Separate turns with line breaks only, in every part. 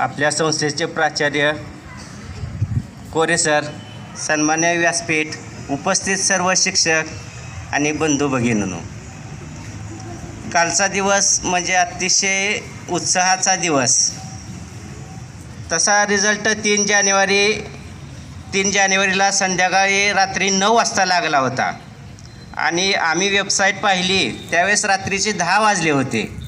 आपल्या संस्थेचे प्राचार्य कोरे सर सन्मान्य व्यासपीठ उपस्थित सर्व शिक्षक आणि बंधू भगिनीनो. कालचा दिवस म्हणजे अतिशय उत्साहाचा दिवस. तसा रिझल्ट तीन जानेवारी तीन जानेवारीला संध्याकाळी रात्री नऊ वाजता लागला होता. आणि आम्ही वेबसाईट पाहिली त्यावेळेस रात्रीचे दहा वाजले होते.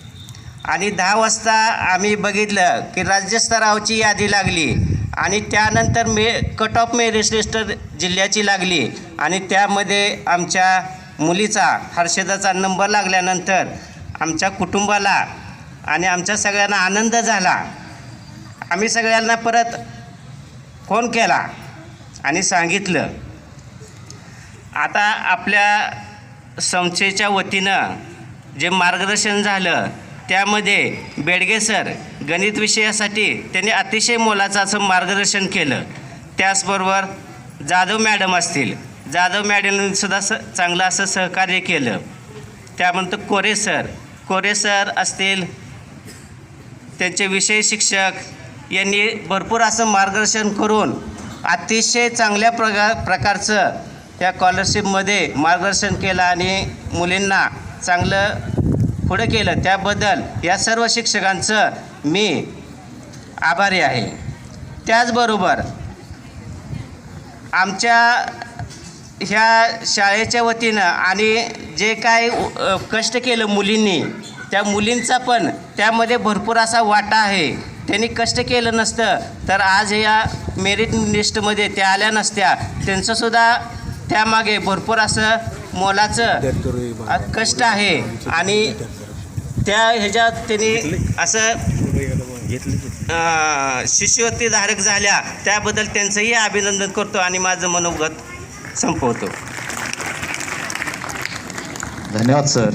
आणि दहा वाजता आम्ही बघितलं की राज्यस्तरावची यादी लागली. आणि त्यानंतर मे कट ऑफ मेरिट लिस्ट जिल्ह्याची लागली. आणि त्यामध्ये आमच्या मुलीचा हर्षदाचा नंबर लागल्यानंतर आमच्या कुटुंबाला आणि आमच्या सगळ्यांना आनंद झाला. आम्ही सगळ्यांना परत फोन केला आणि सांगितलं. आता आपल्या संस्थेच्या वतीनं जे मार्गदर्शन झालं त्यामध्ये बेडगे सर गणित विषयासाठी त्यांनी अतिशय मोलाचं असं मार्गदर्शन केलं. त्याचबरोबर जाधव मॅडम असतील. जाधव मॅडमसुद्धा स चांगलं असं सहकार्य केलं. त्यानंतर कोरे सर. कोरे सर असतील. त्यांचे विषय शिक्षक यांनी भरपूर असं मार्गदर्शन करून अतिशय चांगल्या प्रका प्रकारचं त्या स्कॉलरशिपमध्ये मार्गदर्शन केलं आणि मुलींना चांगलं पुढं केलं त्याबद्दल या सर्व शिक्षकांचं मी आभारी आहे. त्याचबरोबर आमच्या ह्या शाळेच्या वतीनं आणि जे काय कष्ट केलं मुलींनी त्या मुलींचा पण त्यामध्ये भरपूर असा वाटा आहे. त्यांनी कष्ट केलं नसतं तर आज या मेरिट लिस्टमध्ये त्या आल्या नसत्या. त्यांचंसुद्धा त्यामागे भरपूर असं मोलाचं कष्ट आहे. आणि त्या ह्याच्यात त्यांनी असं शिष्यवृत्ती धारक झाल्या. त्याबद्दल त्यांचंही अभिनंदन करतो आणि माझं मनोगत संपवतो.
धन्यवाद सर.